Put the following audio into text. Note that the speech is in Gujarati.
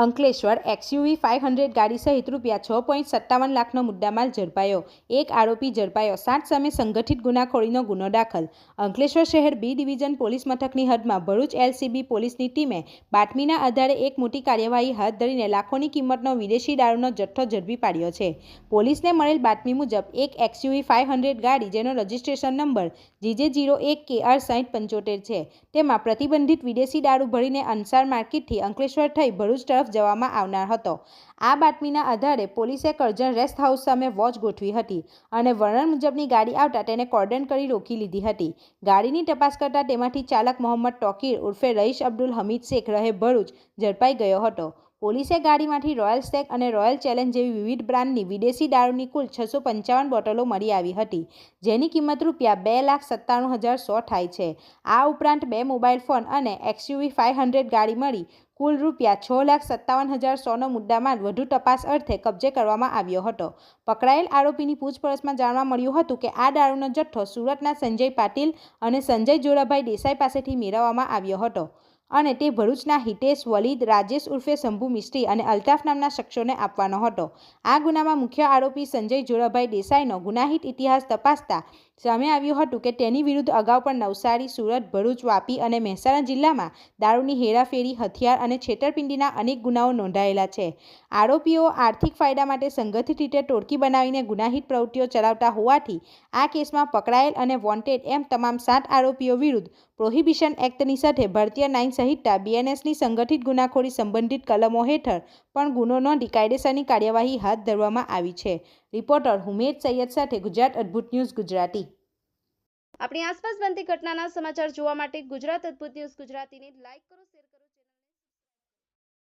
અંકલેશ્વર એક્સયુવી ફાઇવ હંડ્રેડ ગાડી સહિત રૂપિયા છ પોઈન્ટ સત્તાવન લાખનો મુદ્દામાલ ઝડપાયો. એક આરોપી ઝડપાયો. સાત સામે સંગઠિત ગુનાખોરીનો ગુનો દાખલ. અંકલેશ્વર શહેર બી ડિવિઝન પોલીસ મથકની હદમાં ભરૂચ એલસીબી પોલીસની ટીમે બાતમીના આધારે એક મોટી કાર્યવાહી હાથ ધરીને લાખોની કિંમતનો વિદેશી દારૂનો જથ્થો ઝડપી પાડ્યો છે. પોલીસને મળેલ બાતમી મુજબ, એક એક્સયુવી ફાઇવ હંડ્રેડ ગાડી જેનો રજિસ્ટ્રેશન નંબર જીજે જીરો એક કે આર સાઠ પંચોતેર છે. તેમાં પ્રતિબંધિત વિદેશી દારૂ ભરીને અંસાર માર્કેટથી અંકલેશ્વર થઈ ભરૂચ તરફ જવામાં આવનાર હતો. આ બાતમીના આધારે પોલીસે કરજણ રેસ્ટ હાઉસ સામે વોચ ગોઠવી હતી અને વર્ણન મુજબની ગાડી આવતા તેને કોર્ડન કરી રોકી લીધી હતી. ગાડીની તપાસ કરતા તેમાંથી ચાલક મોહમ્મદ ટોકીર ઉર્ફે રઈશ અબ્દુલ હમીદ શેખ રહે ભરૂચ ઝડપાઈ ગયો હતો. પોલીસે ગાડીમાંથી રોયલ સ્ટેક અને રોયલ ચેલેન્જ જેવી વિવિધ બ્રાન્ડની વિદેશી દારૂની કુલ છસો પંચાવન બોટલો મળી આવી હતી, જેની કિંમત રૂપિયા બે લાખ સત્તાણું હજાર સો થાય છે. આ ઉપરાંત બે મોબાઈલ ફોન અને એક્સયુવી ફાઇવ હંડ્રેડ ગાડી મળી, કુલ રૂપિયા છ લાખ સત્તાવન હજાર સોનો મુદ્દામાં વધુ તપાસ અર્થે કબજે કરવામાં આવ્યો હતો. પકડાયેલ આરોપીની પૂછપરછમાં જાણવા મળ્યું હતું કે આ દારૂનો જથ્થો સુરતના સંજય પાટીલ અને સંજય જોરાભાઈ દેસાઈ પાસેથી મેળવવામાં આવ્યો હતો. અને તે ભરૂચના હિતેશ, વલીદ, રાજેશ ઉર્ફે શંભુ મિસ્ત્રી અને અલ્તાફ નામના શખ્સોને આપવાનો હતો. આ ગુનામાં મુખ્ય આરોપી સંજય જોરાભાઈ દેસાઈનો ગુનાહિત ઇતિહાસ તપાસતા સામે આવ્યું હતું કે તેની વિરુદ્ધ અગાઉ પણ નવસારી, સુરત, ભરૂચ, વાપી અને મહેસાણા જિલ્લામાં દારૂની હેરાફેરી, હથિયાર અને છેતરપિંડીના અનેક ગુનાઓ નોંધાયેલા છે. આરોપીઓ આર્થિક ફાયદા માટે સંગઠિત રીતે ટોળકી બનાવીને ગુનાહિત પ્રવૃત્તિઓ ચલાવતા હોવાથી આ કેસમાં પકડાયેલ અને વોન્ટેડ એમ તમામ સાત આરોપીઓ વિરુદ્ધ પ્રોહિબિશન એક્ટની સાથે ભારતીય નાઇન સહિતતા બીએનએસની સંગઠિત ગુનાખોરી સંબંધિત કલમો હેઠળ પણ ગુનો નોંધી કાયદેસરની કાર્યવાહી હાથ ધરવામાં આવી છે. રિપોર્ટર હુમેદ સૈયદ સાથે ગુજરાત અદ્ભુત ન્યૂઝ ગુજરાતી. આપણી આસપાસ બનતી ઘટનાના સમાચાર જોવા માટે ગુજરાત અદ્ભુત ન્યૂઝ ગુજરાતીને લાઈક કરો, શેર કરો.